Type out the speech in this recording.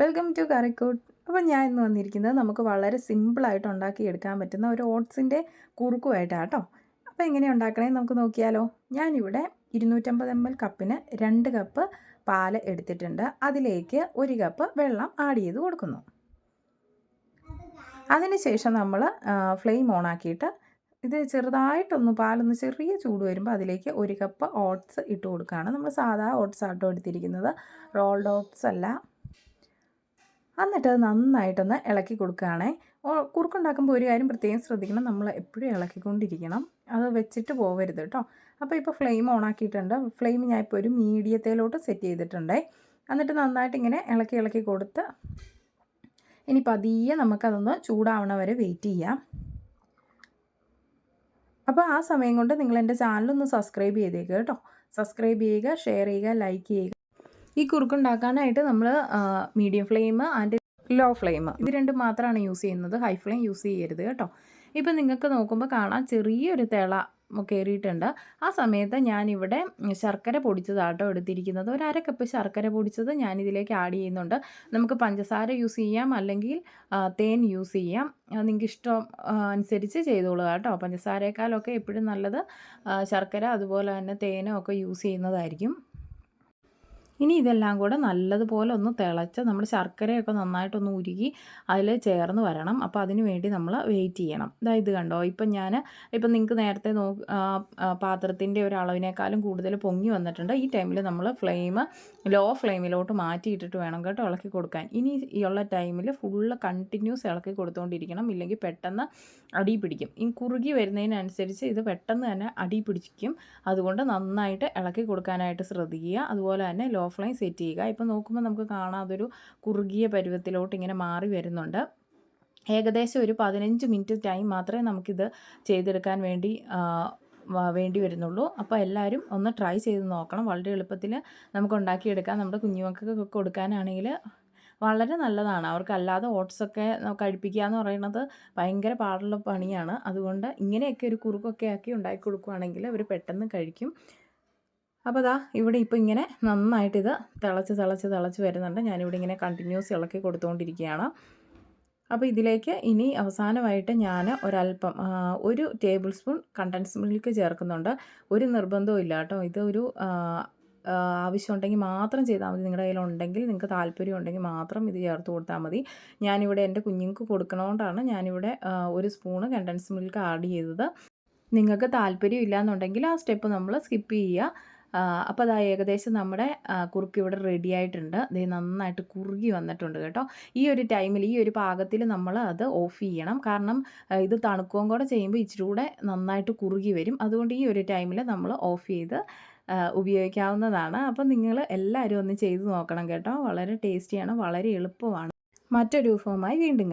Welcome to കറിക്കൂട്ട് അപ്പോൾ ഞാൻ ഇന്ന് വന്നിരിക്കുന്നത് നമുക്ക് വളരെ സിമ്പിളായിട്ട് ഉണ്ടാക്കിയെടുക്കാൻ പറ്റുന്ന ഒരു ഓട്സിന്റെ കുറുക്കുമായിട്ടാണ് കേട്ടോ അപ്പോൾ എങ്ങനെ ഉണ്ടാക്കണേ നമുക്ക് നോക്കിയാലോ. ഞാനിവിടെ ഇരുന്നൂറ്റമ്പത് എം എൽ കപ്പിന് രണ്ട് കപ്പ് പാൽ എടുത്തിട്ടുണ്ട്. അതിലേക്ക് ഒരു കപ്പ് വെള്ളം ആഡ് ചെയ്ത് കൊടുക്കുന്നു. അതിനുശേഷം നമ്മൾ ഫ്ലെയിം ഓൺ ആക്കിയിട്ട് ഇത് ചെറുതായിട്ടൊന്ന് പാലൊന്ന് ചെറിയ ചൂട് വരുമ്പോൾ അതിലേക്ക് ഒരു കപ്പ് ഓട്സ് ഇട്ട് കൊടുക്കുകയാണ്. നമ്മൾ സാധാ ഓട്സ് ആട്ടോ എടുത്തിരിക്കുന്നത്. റോൾഡ് ഓട്സ് അല്ല. എന്നിട്ട് അത് നന്നായിട്ടൊന്ന് ഇളക്കി കൊടുക്കുകയാണേ. കുറുക്കുണ്ടാക്കുമ്പോൾ ഒരു കാര്യം പ്രത്യേകം ശ്രദ്ധിക്കണം. നമ്മൾ എപ്പോഴും ഇളക്കിക്കൊണ്ടിരിക്കണം. അത് വെച്ചിട്ട് പോകരുത് കേട്ടോ. അപ്പോൾ ഇപ്പോൾ ഫ്ലെയിം ഓൺ ആക്കിയിട്ടുണ്ട്. ഫ്ലെയിം ഞാൻ ഇപ്പോൾ ഒരു മീഡിയത്തിലോട്ട് സെറ്റ് ചെയ്തിട്ടുണ്ട്. എന്നിട്ട് നന്നായിട്ട് ഇങ്ങനെ ഇളക്കി ഇളക്കി കൊടുത്ത് ഇനി പതിയെ നമുക്കതൊന്ന് ചൂടാവണ വരെ വെയിറ്റ് ചെയ്യാം. അപ്പോൾ ആ സമയം കൊണ്ട് നിങ്ങൾ എന്റെ ചാനലൊന്ന് സബ്സ്ക്രൈബ് ചെയ്തേക്കുക കേട്ടോ. സബ്സ്ക്രൈബ് ചെയ്യുക ഷെയർ ചെയ്യുക ലൈക്ക് ചെയ്യുക. ഈ കുറുക്കുണ്ടാക്കാനായിട്ട് നമ്മൾ medium flame and low flame ഇത് രണ്ടും മാത്രമാണ് യൂസ് ചെയ്യുന്നത്. ഹൈ ഫ്ലെയിം യൂസ് ചെയ്യരുത് കേട്ടോ. ഇപ്പം നിങ്ങൾക്ക് നോക്കുമ്പോൾ കാണാം ചെറിയൊരു തിള കയറിയിട്ടുണ്ട് ആ സമയത്ത് ഞാനിവിടെ ശർക്കര പൊടിച്ചതാട്ടോ എടുത്തിരിക്കുന്നത്. ഒരു അര കപ്പ് ശർക്കര പൊടിച്ചത് ഞാനിതിലേക്ക് ആഡ് ചെയ്യുന്നുണ്ട്. നമുക്ക് പഞ്ചസാര യൂസ് ചെയ്യാം. അല്ലെങ്കിൽ തേൻ യൂസ് ചെയ്യാം. നിങ്ങൾക്ക് ഇഷ്ടം അനുസരിച്ച് ചെയ്തോളുക കേട്ടോ. പഞ്ചസാരയേക്കാളൊക്കെ എപ്പോഴും നല്ലത് ശർക്കര അതുപോലെ തന്നെ തേനും ഒക്കെ യൂസ് ചെയ്യുന്നതായിരിക്കും. ഇനി ഇതെല്ലാം കൂടെ നല്ലതുപോലെ ഒന്ന് തിളച്ച് നമ്മൾ ശർക്കരയൊക്കെ നന്നായിട്ടൊന്ന് ഉരുകി അതിൽ ചേർന്ന് വരണം. അപ്പോൾ അതിന് വേണ്ടി നമ്മൾ വെയിറ്റ് ചെയ്യണം. ഇതാ ഇത് കണ്ടോ? ഇപ്പം ഞാൻ ഇപ്പം നിങ്ങൾക്ക് നേരത്തെ നോ പാത്രത്തിന്റെ ഒരു അളവിനേക്കാളും കൂടുതൽ പൊങ്ങി വന്നിട്ടുണ്ട്. ഈ ടൈമിൽ നമ്മൾ ഫ്ലെയിം ലോ ഫ്ലെയിമിലോട്ട് മാറ്റിയിട്ടിട്ട് വേണം കേട്ടോ ഇളക്കി കൊടുക്കാൻ. ഇനി ഉള്ള ടൈമിൽ ഫുള്ള് കണ്ടിന്യൂസ് ഇളക്കി കൊടുത്തുകൊണ്ടിരിക്കണം ഇല്ലെങ്കിൽ പെട്ടെന്ന് അടി പിടിക്കും. ഈ കുറുകി വരുന്നതിനനുസരിച്ച് ഇത് പെട്ടെന്ന് തന്നെ അടി പിടിക്കും. അതുകൊണ്ട് നന്നായിട്ട് ഇളക്കി കൊടുക്കാനായിട്ട് ശ്രദ്ധിക്കുക. അതുപോലെ തന്നെ ലോ ഫ്ലെയിം സെറ്റ് ചെയ്യുക. ഇപ്പം നോക്കുമ്പോൾ നമുക്ക് കാണാം അതൊരു കുറുകിയ പരുവത്തിലോട്ട് ഇങ്ങനെ മാറി വരുന്നുണ്ട്. ഏകദേശം ഒരു പതിനഞ്ച് മിനിറ്റ് ടൈം മാത്രമേ നമുക്കിത് ചെയ്തെടുക്കാൻ വേണ്ടി വേണ്ടി വരുന്നുള്ളൂ. അപ്പോൾ എല്ലാവരും ഒന്ന് ട്രൈ ചെയ്ത് നോക്കണം. വളരെ എളുപ്പത്തിൽ നമുക്ക് ഉണ്ടാക്കിയെടുക്കാം. നമ്മുടെ കുഞ്ഞുമക്കൾക്ക് കൊടുക്കാനാണെങ്കിൽ വളരെ നല്ലതാണ്. അവർക്കല്ലാതെ ഓട്സൊക്കെ കഴിപ്പിക്കുക എന്ന് പറയുന്നത് ഭയങ്കര പാടുള്ള പണിയാണ്. അതുകൊണ്ട് ഇങ്ങനെയൊക്കെ ഒരു കുറുക്കൊക്കെ ആക്കി ഉണ്ടാക്കി കൊടുക്കുകയാണെങ്കിൽ അവർ പെട്ടെന്ന് കഴിക്കും. അപ്പോൾ അതാ ഇവിടെ ഇപ്പോൾ ഇങ്ങനെ നന്നായിട്ട് ഇത് തിളച്ച് തിളച്ച് തിളച്ച് വരുന്നുണ്ട്. ഞാനിവിടെ ഇങ്ങനെ കണ്ടിന്യൂസ് ഇളക്കി കൊടുത്തുകൊണ്ടിരിക്കുകയാണ് അപ്പോൾ ഇതിലേക്ക് ഇനി അവസാനമായിട്ട് ഞാൻ ഒരല്പം ഒരു ടേബിൾ സ്പൂൺ കണ്ടൻസ് മിൽക്ക് ചേർക്കുന്നുണ്ട്. ഒരു നിർബന്ധവും ഇല്ല കേട്ടോ. ഇത് ഒരു ആവശ്യമുണ്ടെങ്കിൽ മാത്രം ചെയ്താൽ മതി. നിങ്ങളുടെ കയ്യിലുണ്ടെങ്കിൽ നിങ്ങൾക്ക് താല്പര്യം ഉണ്ടെങ്കിൽ മാത്രം ഇത് ചേർത്ത് കൊടുത്താൽ മതി. ഞാനിവിടെ എന്റെ കുഞ്ഞുങ്ങൾക്ക് കൊടുക്കണോണ്ടാണ് ഞാനിവിടെ ഒരു സ്പൂണ് കണ്ടൻസ് മിൽക്ക് ആഡ് ചെയ്തത്. നിങ്ങൾക്ക് താല്പര്യം ഇല്ലയെന്നുണ്ടെങ്കിൽ ആ സ്റ്റെപ്പ് നമ്മൾ സ്കിപ്പ് ചെയ്യുക. അപ്പോൾ അതാ ഏകദേശം നമ്മുടെ കുറുക്ക് ഇവിടെ റെഡി ആയിട്ടുണ്ട്. ഇത് നന്നായിട്ട് കുറുകി വന്നിട്ടുണ്ട് കേട്ടോ. ഈ ഒരു ടൈമിൽ ഈ ഒരു പാകത്തിൽ നമ്മൾ അത് ഓഫ് ചെയ്യണം. കാരണം ഇത് തണുക്കുകയും കൂടെ ചെയ്യുമ്പോൾ ഇച്ചിരി കൂടെ നന്നായിട്ട് കുറുകി വരും. അതുകൊണ്ട് ഈ ഒരു ടൈമിൽ നമ്മൾ ഓഫ് ചെയ്ത് ഉപയോഗിക്കാവുന്നതാണ്. അപ്പം നിങ്ങൾ എല്ലാവരും ഒന്ന് ചെയ്ത് നോക്കണം കേട്ടോ. വളരെ ടേസ്റ്റിയാണ് വളരെ എളുപ്പമാണ്. മറ്റൊരു വിഭവമായി വീണ്ടും